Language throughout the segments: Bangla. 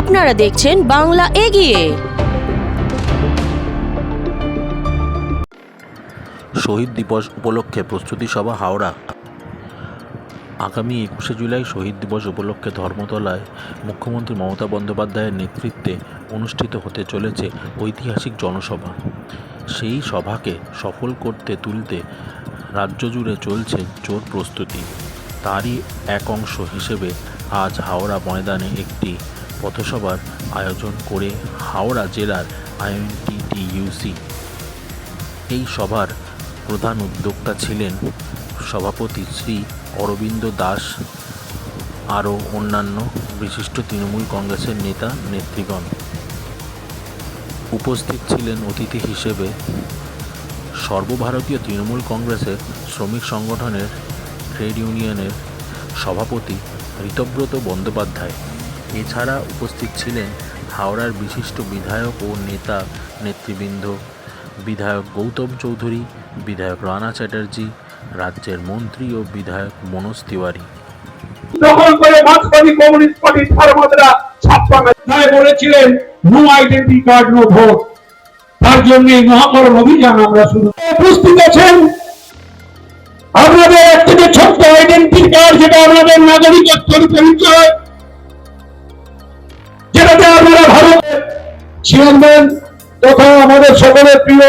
আপনারা দেখছেন বাংলা এগিয়ে। শহীদ দিবস উপলক্ষে প্রস্তুতি সভা, হাওড়া। আগামী একুশে জুলাই শহীদ দিবস উপলক্ষে ধর্মতলায় মুখ্যমন্ত্রী মমতা বন্দ্যোপাধ্যায়ের নেতৃত্বে অনুষ্ঠিত হতে চলেছে ঐতিহাসিক জনসভা। সেই সভাকে সফল করতে তুলতে রাজ্য জুড়ে চলছে জোর প্রস্তুতি। তারই এক অংশ হিসেবে আজ হাওড়া ময়দানে একটি পথসভার আয়োজন করে হাওড়া জেলার আইএনটিটিইউসি। এই সভার প্রধান উদ্যোক্তা ছিলেন সভাপতি শ্রী অরবিন্দ দাস আরও অন্যান্য বিশিষ্ট তৃণমূল কংগ্রেসের নেতা নেতৃগণ উপস্থিত ছিলেন অতিথি হিসেবে সর্বভারতীয় তৃণমূল কংগ্রেসের শ্রমিক সংগঠনের ট্রেড ইউনিয়নের সভাপতি ঋতব্রত বন্দ্যোপাধ্যায়। এছাড়া উপস্থিত ছিলেন হাওড়ার বিশিষ্ট বিধায়ক ও নেতা নেতৃবৃন্দ। বিধায়ক গৌতম চৌধুরী, বিধায়ক রানা চ্যাটার্জি, রাজ্যের মন্ত্রী ও বিধায়ক মনোজ তিওয়ারি। দখল করে মার্ক্সবাদী কমিউনিস্ট পার্টির বলেছিলেন no identity card, no vote. তার জন্য এই মহাকরণ অভিযান আমরা শুরু উপস্থিত আছেন আপনাদের থেকে ছোট্ট আইডেন্টি কার্ড যেটা আপনাদের নাগরিকত্বের পরিচয় যেটাতে আপনারা ভারতের চেয়ারম্যান তথা আমাদের সকলের প্রিয়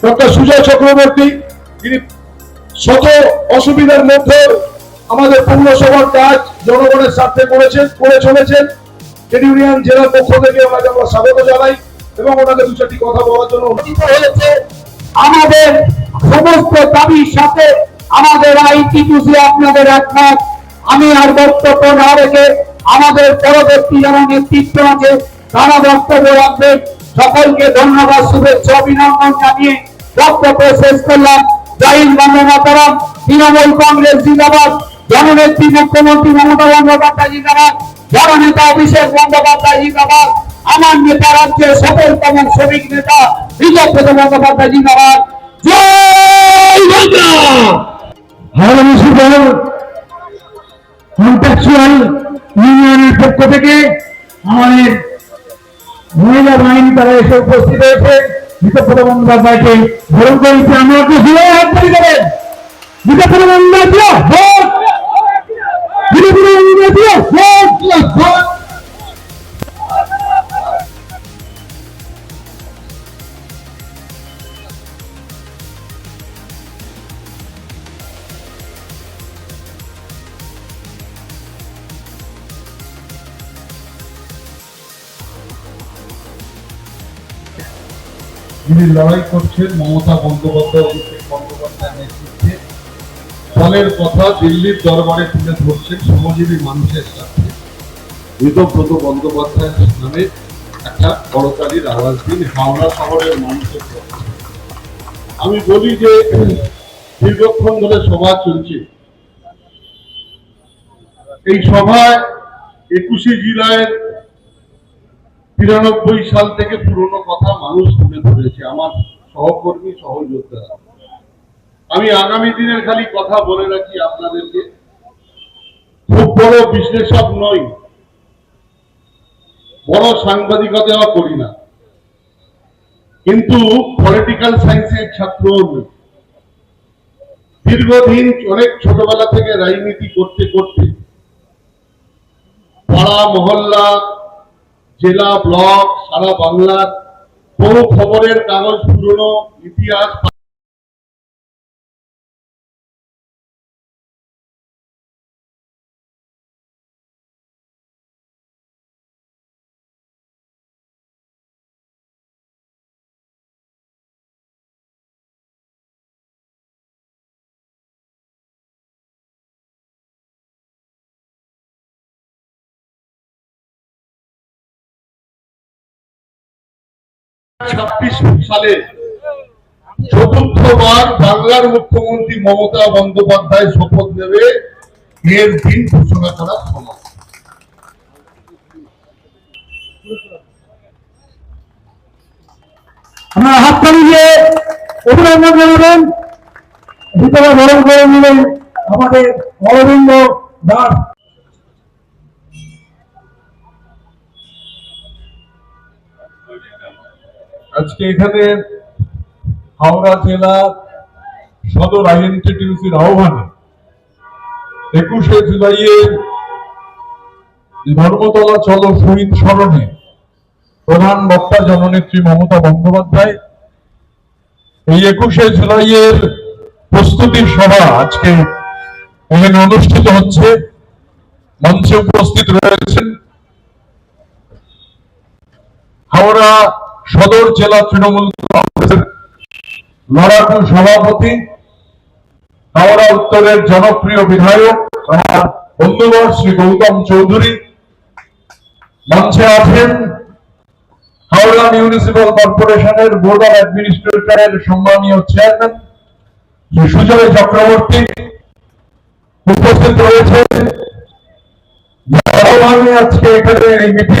ডক্টর সুজয় চক্রবর্তী, যিনি শত অসুবিধার মধ্যে আমাদের পৌরসভার কাজ জনগণের স্বার্থে করেছেন, করে চলেছেন। ট্রেড ইউনিয়ন জেলার পক্ষ থেকে ওনাকে আমরা স্বাগত জানাই এবং ওনাকে দু চারটি কথা বলার জন্য অনুমোদিত হয়েছে আমাদের সমস্ত দাবির সাথে আমাদের আইটিকুসি আপনাদের একমত। আমি আর বক্তব্য না রেখে আমাদের পরবর্তী যারা নেতৃত্ব আছে তারা বক্তব্য রাখবেন সকলকে ধন্যবাদ, শুভেচ্ছা, অভিনন্দন জানিয়ে বক্তব্য শেষ করলাম। জয় হিন্দ, বন্দে মাতরম। তৃণমূল কংগ্রেস জিন্দাবাদ। জননেত্রী মুখ্যমন্ত্রী মমতা বন্দ্যোপাধ্যায় জিন্দাবাদ। জননেতা অভিষেক বন্দ্যোপাধ্যায় জিন্দাবাদ। আমার নেতা রাজ্যের সফলতম শ্রমিক নেতা বিজয় বন্দ্যোপাধ্যায় জিন্দাবাদ। জয় বাংলা কন্ট্রাকচুয়াল ইউনিয়নের পক্ষ থেকে আমাদের মহিলা বাহিনী তারা এসে উপস্থিত হয়েছে বিকল্প বন্দ্যোপাধ্যায়কে বরণ করেছে আমরা তো হিরো হাত ধরে দেবেন বিকল্প বন্দ্যোপাধ্যায় হোক বিকল্প বন্দ্যোপাধ্যায় ভোট যিনি লড়াই করছেন মমতা বন্দ্যোপাধ্যায়, অভিষেক বন্দ্যোপাধ্যায়ের নেতৃত্বে। ফলের কথা দিল্লির দরবারে তুলে ধরছেন শ্রমজীবী মানুষের সাথে ঋতব্রত বন্দ্যোপাধ্যায়ের নামে একটা করতালির আওয়াজ দিন, হাওড়া শহরের মানুষের আমি বলি যে, দীর্ঘক্ষণ ধরে সভা চলছে। এই সভায় একুশে জুলাইয়ের তিরানব্বই সাল থেকে পুরনো কথা মানুষ তুলে ধরেছে, আমার সহকর্মী, সহযোদ্ধারা। আমি আগামী দিনের খালি কথা বলে রাখি আপনাদেরকে। খুব বড় বিশ্লেষক নই, বড় সাংবাদিকতাও করি না। কিন্তু পলিটিক্যাল সায়েন্সের ছাত্র দীর্ঘদিন অনেক ছোটবেলা থেকে রাজনীতি করতে করতে পাড়া, মহল্লা জেলা ব্লক সারা বাংলার বহু খবরের কাগজ পুরনো ইতিহাস ছাব্বিশ সালে চতুর্থবার বাংলার মুখ্যমন্ত্রী মমতা বন্দ্যোপাধ্যায় শপথ নেবে এর দিন ঘোষণা করার সময়। আপনারা হাত তালিয়ে অভিনন্দন জানাবেন। ভিতরে বরণ করে নিলেন আমাদের অরবিন্দ দাস। আজকে এখানে হাওড়া জেলা সদর আইএনটিটিউসির আহ্বানে একুশে জুলাইয়ের ধর্মতলা চলো শহীদ স্মরণে প্রধান বক্তা জননেত্রী মমতা বন্দ্যোপাধ্যায়, এই একুশে জুলাইয়ের প্রস্তুতি সভা আজকে এখানে অনুষ্ঠিত হচ্ছে। মঞ্চে উপস্থিত রয়েছেন হাওড়া সদর জেলা তৃণমূল কংগ্রেসের লড়াকু সভাপতি, হাওড়া উত্তরের জনপ্রিয় বিধায়ক আমার বন্ধুবর শ্রী গৌতম চৌধুরী। মঞ্চে আছেন হাওড়া মিউনিসিপাল কর্পোরেশনের বোর্ড অফ অ্যাডমিনিস্ট্রেটরের সম্মানীয় চেয়ারম্যান শ্রী সুজয় চক্রবর্তী। উপস্থিত রয়েছে আজকে এখানে এই মিটিং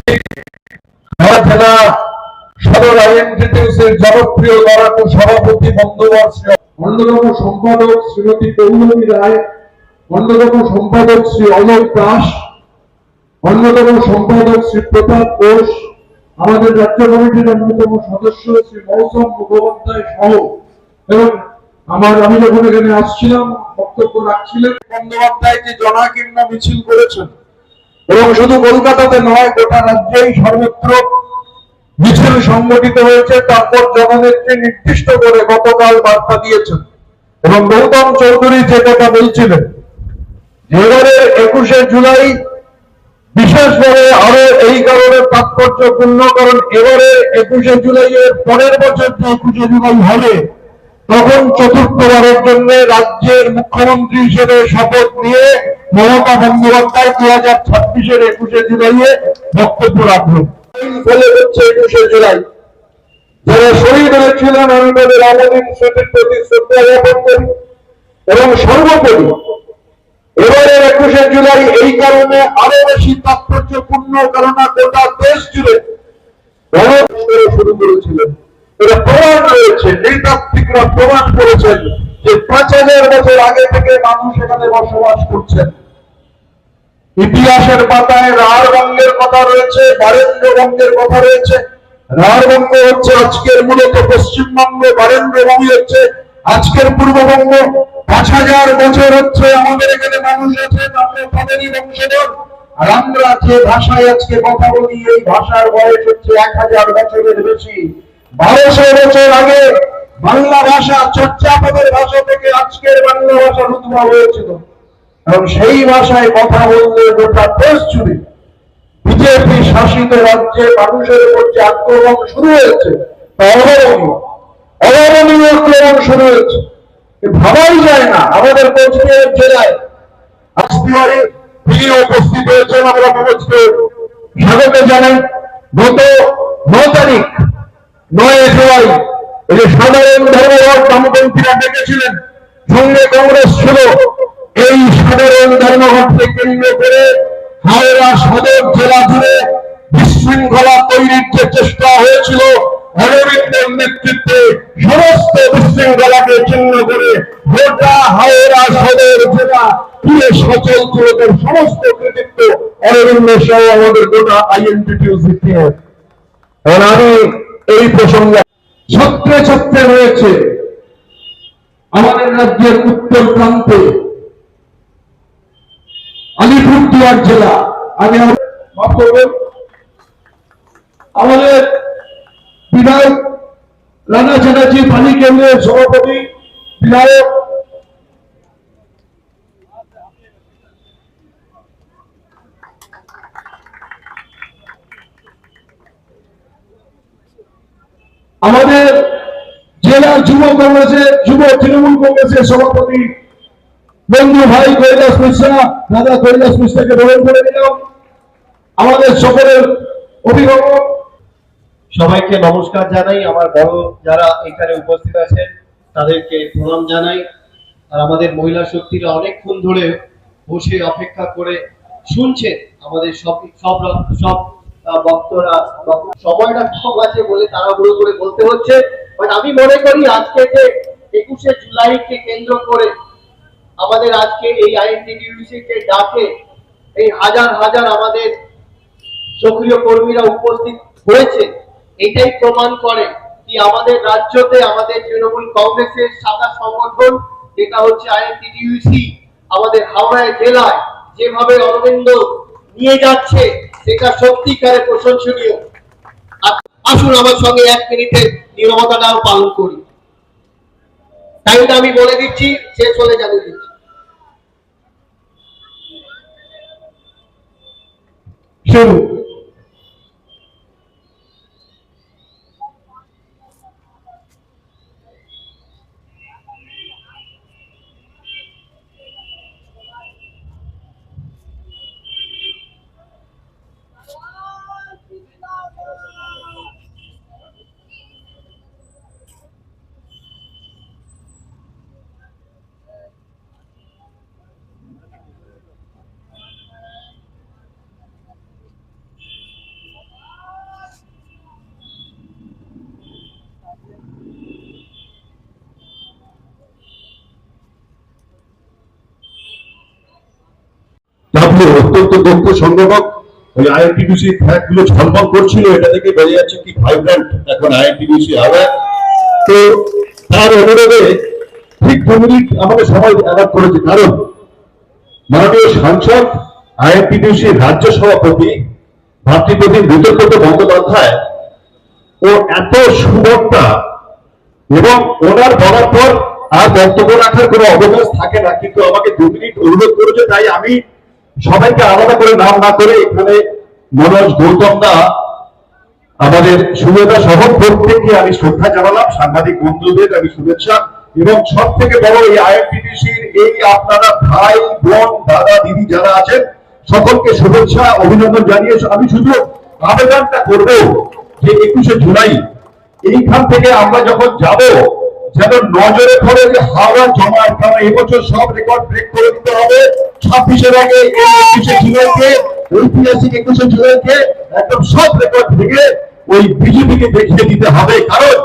জেলা সদর আইএনটিটিউসির জনপ্রিয় লড়াকু সভাপতি বন্ধুবর অন্যতম সম্পাদক শ্রীমতী রায় অন্যতম সম্পাদক শ্রী অলোক দাস অন্যতম সম্পাদক শ্রী প্রতাপ ঘোষ আমাদের রাজ্য কমিটির অন্যতম সদস্য শ্রী মৌসুম মুখোপাধ্যায় সহ। এবং আমার আমি যখন এখানে আসছিলাম বক্তব্য রাখছিলেন। বন্দ্যোপাধ্যায় যে জনাকীর্ণ মিছিল করেছেন। এবং শুধু কলকাতাতে নয় গোটা রাজ্যেই সর্বত্র মিছিল সংগঠিত হয়েছে, তারপর জননেত্রী নির্দিষ্ট করে গতকাল বার্তা দিয়েছেন। এবং গৌতম চৌধুরী যে কথা বলছিলেন এবারে একুশে জুলাই বিশেষভাবে আরও এই কারণে তাৎপর্যপূর্ণ, কারণ এবারে একুশে জুলাই এর পরের বছর যে একুশে জুলাই হবে, তখন চতুর্থবারের জন্য রাজ্যের মুখ্যমন্ত্রী হিসেবে শপথ নিয়ে মমতা বন্দ্যোপাধ্যায় দু হাজার ছাব্বিশের একুশে জুলাইয়ে বক্তব্য রাখবেন। একুশে জুলাই। এই কারণে আরও বেশি তাৎপর্যপূর্ণ, কারণ গোটা দেশ জুড়ে শুরু করেছিলেন। এটা প্রমাণ রয়েছে নৃতাত্ত্বিকরা প্রমাণ করেছেন যে পাঁচ হাজার বছর আগে থেকে মানুষ এখানে বসবাস করছেন। ইতিহাসের পাতায় রাঢ়বঙ্গের কথা রয়েছে বারেন্দ্রবঙ্গের কথা রয়েছে। রাঢ়বঙ্গ হচ্ছে আজকের মূলত পশ্চিমবঙ্গ বারেন্দ্রভূমি হচ্ছে আজকের পূর্ববঙ্গ। পাঁচ হাজার বছর হচ্ছে আমাদের এখানে মানুষ আছেন আমরা তাদেরই বংশধর। আর আমরা যে ভাষায় আজকে কথা বলি, এই ভাষার বয়স হচ্ছে এক হাজার বছরের বেশি। বারোশো বছর আগে বাংলা ভাষা চর্চাপদের ভাষা থেকে আজকের বাংলা ভাষার উদ্ভব হয়েছিল। এবং সেই ভাষায় কথা বললে গোটা দেশ জুড়ে বিজেপি শাসিত রাজ্যে মানুষের উপর যে আক্রমণ শুরু হয়েছে, তা অবরণীয় অবরণীয় আক্রমণ শুরু হয়েছে। ভাবাই যায় না আমাদের কোচবিহার জেলায়। আজকে তিনি উপস্থিত হয়েছেন আমরা মনোজকে স্বাগত জানাই গত ন তারিখ, নয় জুলাই। এই যে সাধারণ ধর্মঘট বামপন্থীরা ডেকেছিলেন, সঙ্গে কংগ্রেস ছিল। এই সাধারণ ধর্মঘটকে কেন্দ্র করে হাওড়া সদর জেলা জুড়ে বিশৃঙ্খলা তৈরির যে চেষ্টা হয়েছিল, অরবিন্দের নেতৃত্বে সমস্ত বিশৃঙ্খলাকে চিহ্ন করে গোটা হাওড়া সদর জেলা পুরো সচল তুলকের সমস্ত কৃতিত্ব অরবিন্দ সহ আমাদের গোটা আইএনটিটিউসি এখন আমি এই প্রসঙ্গে ছত্রে ছত্রে রয়েছে আমাদের রাজ্যের উত্তর প্রান্তে আলিপুরদুয়ার জেলা। আমি আমাদের বিধায়ক রানা চ্যাটার্জি, পানি কেন্দ্রের সভাপতি, বিধায়ক আমাদের জেলা যুব কংগ্রেসের, যুব তৃণমূল কংগ্রেসের সভাপতি বন্ধু ভাই কৈলাস মিশ্রা, দাদা কৈলাস মিশ্রাকে গ্রহণ করে নিলাম। আমাদের সকলের অভিভাবক, সবাইকে নমস্কার জানাই। আমার বড় যারা এখানে উপস্থিত আছেন, তাদেরকে প্রণাম জানাই। আর আমাদের মহিলা শক্তিরা অনেকক্ষণ ধরে বসে অপেক্ষা করে শুনছে আমাদের সব সব সব বক্তরা সময়টা কম আছে বলে তারা তাড়াহুড়ো করে বলতে হচ্ছে। বাট আমি মনে করি আজকে যে একুশে জুলাইকে কেন্দ্র করে আমাদের আজকে এই আইএনটিডিউসি কে ডাকে এই হাজার হাজার আমাদের সক্রিয় কর্মীরা উপস্থিত হয়েছে। এটাই প্রমাণ করে কি আমাদের রাজ্যতে আমাদের তৃণমূল কংগ্রেসের সাদা সংগঠন, যেটা হচ্ছে আইএনটিডিউসি আমাদের হাওড়ায় জেলায় যেভাবে অরবিন্দ নিয়ে যাচ্ছে, সেটা সত্যিকারে প্রশংসনীয়। আসুন আমার সঙ্গে এক মিনিটের নিরবতাটাও পালন করি। টাইমটা আমি বলে দিচ্ছি শেষ হলে জানিয়ে দিচ্ছি শুরু আপনি অত্যন্ত দক্ষ সংগঠক। ওই আইএনটিডিসি ফ্ল্যাগগুলো ঝলমল করছিল, এটা থেকে বেরিয়ে যাচ্ছে কি ভাইব্রেন্ট এখন আইএনটিডিসি হবে। তো তার অনুরোধে ঠিক দু আমাকে সময় অ্যালার্ট করেছে, কারণ মাননীয় সাংসদ আইএনটিডিসি রাজ্য সভাপতি, ভাতৃপ্রতিম বিতর্কিত বন্দ্যোপাধ্যায়, ও এত সুবক্তা এবং ওনার বলার পর আর বক্তব্য রাখার কোনো অবকাশ থাকে না, কিন্তু আমাকে দু মিনিট অনুরোধ করেছে, তাই আমি সবাইকে আলাদা করে নাম না করে এখানে মনোজ গৌতম দা আমাদের সুবিধা সহ প্রত্যেককে আমি শ্রদ্ধা জানালাম, সাংবাদিক বন্ধুদের আমি শুভেচ্ছা, এবং সব থেকে বড় এই আইএনটিডিসির এই আপনারা ভাই, বোন, দাদা, দিদি যারা আছেন, সকলকে শুভেচ্ছা, অভিনন্দন জানিয়ে আমি শুধু আবেদনটা করব যে একুশে জুলাই, এইখান থেকে আমরা যখন যাব যেন নজরে পড়ে যে হাওড়া জমাট কারণ এবছর সব রেকর্ড ব্রেক করে দিতে হবে। ছাব্বিশের আগে একুশে জুলাইকে, ঐতিহাসিক একুশে জুলাইকে একদম সব রেকর্ড ভেঙে ওই বিজেপিকে দেখিয়ে দিতে হবে। কারণ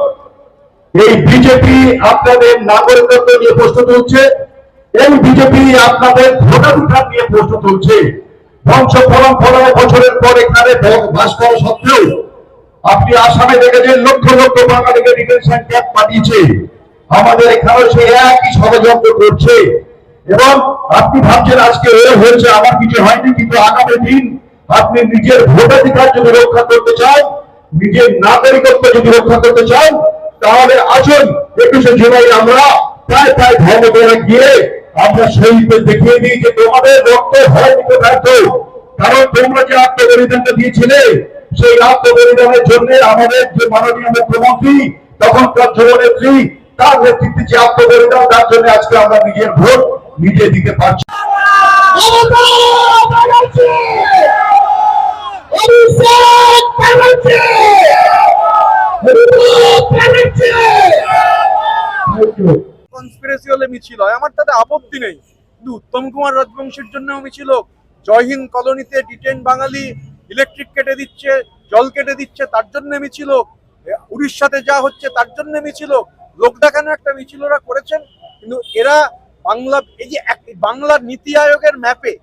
এই বিজেপি আপনাদের নাগরিকত্ব নিয়ে প্রশ্ন তুলছে, এই বিজেপি আপনাদের ভোটাধিকার নিয়ে প্রশ্ন তুলছে। বংশ পরম্পরায় বছরের পর এখানে বাস করা সত্ত্বেও আপনি আসামে দেখেছেন, লক্ষ লক্ষ বাঙালিকে ডিটেনশন ক্যাম্প পাঠিয়েছে। আমাদের এখানে সে একই ষড়যন্ত্র করছে। এবং আপনি ভাবছেন আজকে এ হয়েছে, আমার কিছু হয়নি, কিন্তু আগামী দিন আপনি নিজের ভোটাধিকার যদি রক্ষা করতে চান, নিজের নাগরিকত্ব যদি রক্ষা করতে চান, তাহলে আসুন, একুশে জুলাই আমরা প্রায় প্রায় ধর্ম করে গিয়ে আমরা শহীদদের দেখিয়ে দিই যে তোমাদের রক্ত হয় দিতে ব্যর্থ কারণ তোমরা যে আত্মবলিদানটা দিয়েছিলে, সেই আত্মবলিদানের জন্য আমাদের যে মাননীয় মুখ্যমন্ত্রী, তখনকার যুবনেত্রী তার নেতৃত্বে যে আত্মবলিদান তার জন্য আজকে আমরা নিজের ভোট নিজে দিতে পারছি। মিছিল হয়, আমার তাতে আপত্তি নেই। কিন্তু উত্তম কুমার রাজবংশীর জন্যও মিছিল হোক কলোনিতে ডিটেন বাঙালি ইলেকট্রিক কেটে দিচ্ছে, জল কেটে দিচ্ছে, তার জন্য মিছিল উড়িষ্যাতে যা হচ্ছে, তার জন্য মিছিল লোক দেখানো একটা মিছিল ওরা করেছেন? কিন্তু এরা বাংলা, এই যে বাংলার নীতি আয়োগের ম্যাপে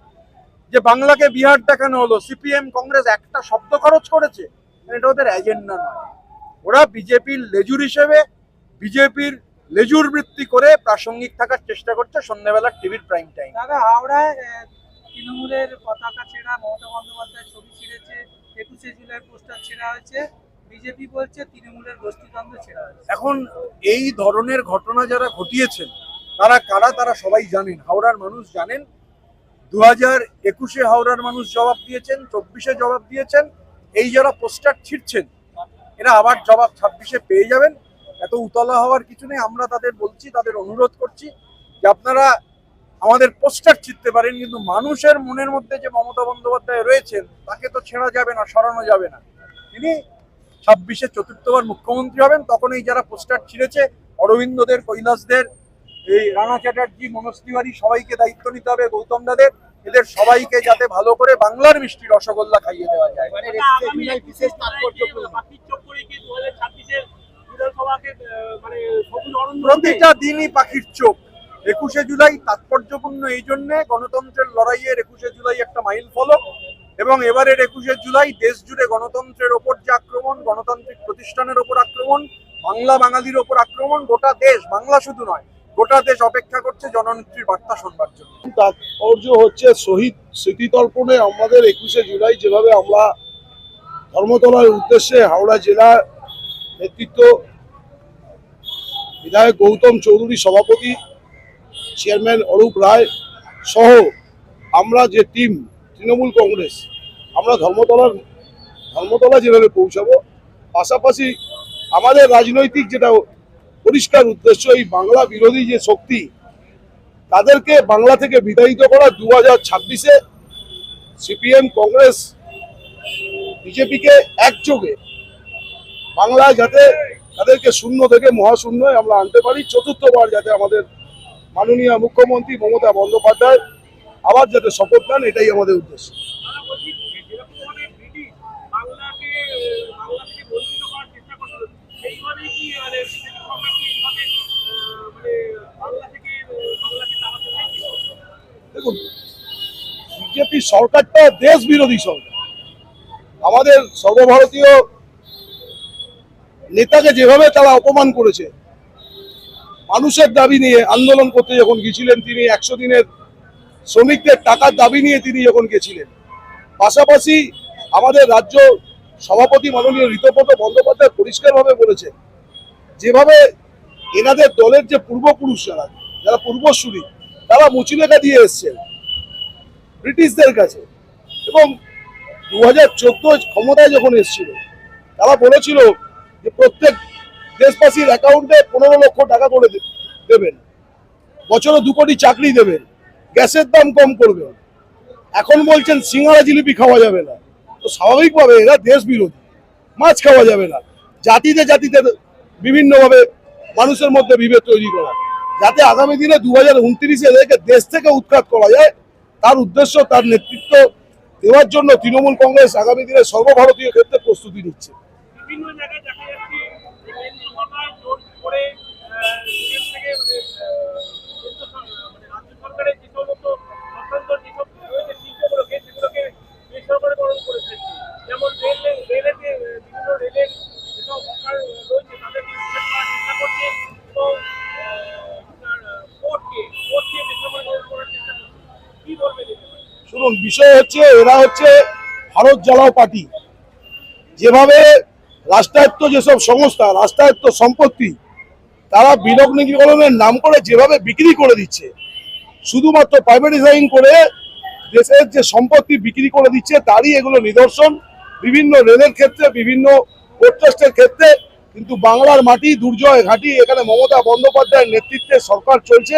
যে বাংলাকে বিহার দেখানো হলো সিপিএম কংগ্রেস একটা শব্দ খরচ করেছে এটা ওদের এজেন্ডা নয় ওরা বিজেপির লেজুর হিসেবে, বিজেপির লেজুর বৃত্তি করে প্রাসঙ্গিক থাকার চেষ্টা করছে সন্ধ্যাবেলার টিভির প্রাইম টাইম দাদা, হাওড়ায় তৃণমূলের পতাকা ছেঁড়া মমতা বন্দ্যোপাধ্যায় ছবি ছিঁড়েছে, একুশে জুলাই পোস্টার ছেঁড়া হয়েছে। বিজেপি বলছে, তৃণমূলের গোষ্ঠীদ্বন্দ্ব ছেঁড়া এখন এই ধরনের ঘটনা যারা ঘটিয়েছেন, তারা কারা তারা সবাই জানেন। হাওড়ার মানুষ জানেন দু হাজার একুশে হাওড়ার মানুষ জবাব দিয়েছেন, চব্বিশে জবাব দিয়েছেন, এই যারা পোস্টার ছিঁড়ছেন, এরা আবার জবাব ছাব্বিশে পেয়ে যাবেন। এত উতলা হওয়ার কিছু নেই, আমরা তাদের বলছি, তাদের অনুরোধ করছি যে আপনারা আমাদের পোস্টার ছিঁড়তে পারেন, কিন্তু মানুষের মনের মধ্যে যে মমতা বন্দ্যোপাধ্যায় রয়েছেন, তাকে তো ছেঁড়া যাবে না, সরানো যাবে না। তিনি ছাব্বিশে চতুর্থবার মুখ্যমন্ত্রী হবেন তখন এই যারা পোস্টার ছিঁড়েছে অরবিন্দদের কৈলাসদের এই রানা চ্যাটার্জি মনোজ তিওয়ারি সবাইকে দায়িত্ব নিতে হবে গৌতম দাদের। এদের সবাইকে যাতে ভালো করে বাংলার মিষ্টি রসগোল্লা খাইয়ে দেওয়া যায়। বিশেষ তাৎপর্যপূর্ণ মানে প্রতিটা দিনই পাখির চোখ। একুশে জুলাই তাৎপর্যপূর্ণ এই জন্যে গণতন্ত্রের লড়াইয়ের একুশে জুলাই একটা মাইল ফলক। এবং এবারের একুশে জুলাই দেশ জুড়ে গণতন্ত্রের ওপর যে আক্রমণ, গণতান্ত্রিক প্রতিষ্ঠানের ওপর আক্রমণ, বাংলা বাঙালির ওপর আক্রমণ, গোটা দেশ, বাংলা শুধু নয়, গোটা দেশ অপেক্ষা করছে জননেত্রীর বার্তা শোনবার জন্য। তাৎপর্য হচ্ছে শহীদ স্মৃতিতর্পণে আমাদের একুশে জুলাই যেভাবে আমরা ধর্মতলার উদ্দেশ্যে হাওড়া জেলা নেতৃত্ব বিধায়ক গৌতম চৌধুরী সভাপতি, চেয়ারম্যান অরূপ রায় সহ আমরা যে টিম, তৃণমূল কংগ্রেস আমরা ধর্মতলার ধর্মতলা যেভাবে পৌঁছাবো, পাশাপাশি আমাদের রাজনৈতিক যেটা পরিষ্কার উদ্দেশ্য, এই বাংলা বিরোধী যে শক্তি, তাদেরকে বাংলা থেকে বিতাড়িত করা দু হাজার ছাব্বিশে সিপিএম, কংগ্রেস, বিজেপিকে একযোগে বাংলায় যাতে তাদেরকে শূন্য থেকে মহাশূন্যয় আমরা আনতে পারি, চতুর্থবার যাতে আমাদের মাননীয় মুখ্যমন্ত্রী মমতা বন্দ্যোপাধ্যায় আবার যাতে শপথ নেন, এটাই আমাদের উদ্দেশ্য। দেখুন, বিজেপি সরকারটা দেশ বিরোধী সরকার। আমাদের সর্বভারতীয় নেতাকে যেভাবে তারা অপমান করেছে, মানুষের দাবি নিয়ে আন্দোলন করতে যখন গেছিলেন তিনি, একশো দিনের শ্রমিকদের টাকার দাবি নিয়ে তিনি যখন গেছিলেন, পাশাপাশি আমাদের রাজ্য সভাপতি মাননীয় ঋতব্রত বন্দ্যোপাধ্যায় পরিষ্কারভাবে বলেছেন, যেভাবে এনাদের দলের যে পূর্বপুরুষ যারা যারা পূর্বসূরি, তারা মুচিলেখা দিয়ে এসছেন ব্রিটিশদের কাছে। এবং দু হাজার চোদ্দ ক্ষমতায় যখন এসেছিল, তারা বলেছিল যে প্রত্যেক দেশবাসীর অ্যাকাউন্টে পনেরো লক্ষ টাকা করে দেবেন। বছরে দু কোটি চাকরি দেবেন। গ্যাসের দাম কম করবেন। এখন বলছেন, সিঙ্গারা জিলিপি খাওয়া যাবে না। তো স্বাভাবিকভাবে এরা দেশ বিরোধী। মাছ খাওয়া যাবে না। জাতিতে জাতিতে বিভিন্নভাবে মানুষের মধ্যে বিভেদ তৈরি করা। যাতে আগামী দিনে দু হাজার উনত্রিশে এদেরকে দেশ থেকে উৎখাত করা যায়, তার উদ্দেশ্য, তার নেতৃত্ব দেওয়ার জন্য তৃণমূল কংগ্রেস আগামী দিনে সর্বভারতীয় ক্ষেত্রে প্রস্তুতি নিচ্ছে। বিভিন্ন জায়গায় দেখা যাচ্ছে যে মানে মানে সমস্ত স্বতন্ত্র যেসব রয়েছে শিল্পগুলোকে সেগুলোকে যেমন করছে বলবেন শুনুন, বিষয় হচ্ছে, এরা হচ্ছে ভারত জ্বালাও পার্টি। যেভাবে রাষ্ট্রায়ত্ত যেসব সংস্থা, রাষ্ট্রায়ত্ত সম্পত্তি, তারা বিলগ্নীকরণের নাম করে যেভাবে বিক্রি করে দিচ্ছে, শুধুমাত্র প্রাইভেটাইজিং করে দেশের যে সম্পত্তি বিক্রি করে দিচ্ছে, তারই এগুলো নিদর্শন। বিভিন্ন রেলের ক্ষেত্রে, বিভিন্ন পোর্ট্রাস্টের ক্ষেত্রে, কিন্তু বাংলার মাটি দুর্জয় ঘাঁটি, এখানে মমতা বন্দ্যোপাধ্যায়ের নেতৃত্বে সরকার চলছে।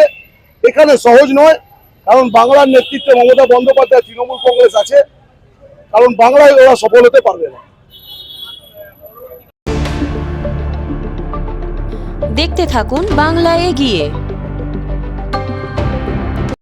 এখানে সহজ নয়, কারণ বাংলার নেতৃত্বে মমতা বন্দ্যোপাধ্যায় তৃণমূল কংগ্রেস আছে। কারণ বাংলায় ওরা সফল হতে পারবে না। দেখতে থাকুন বাংলা এগিয়ে।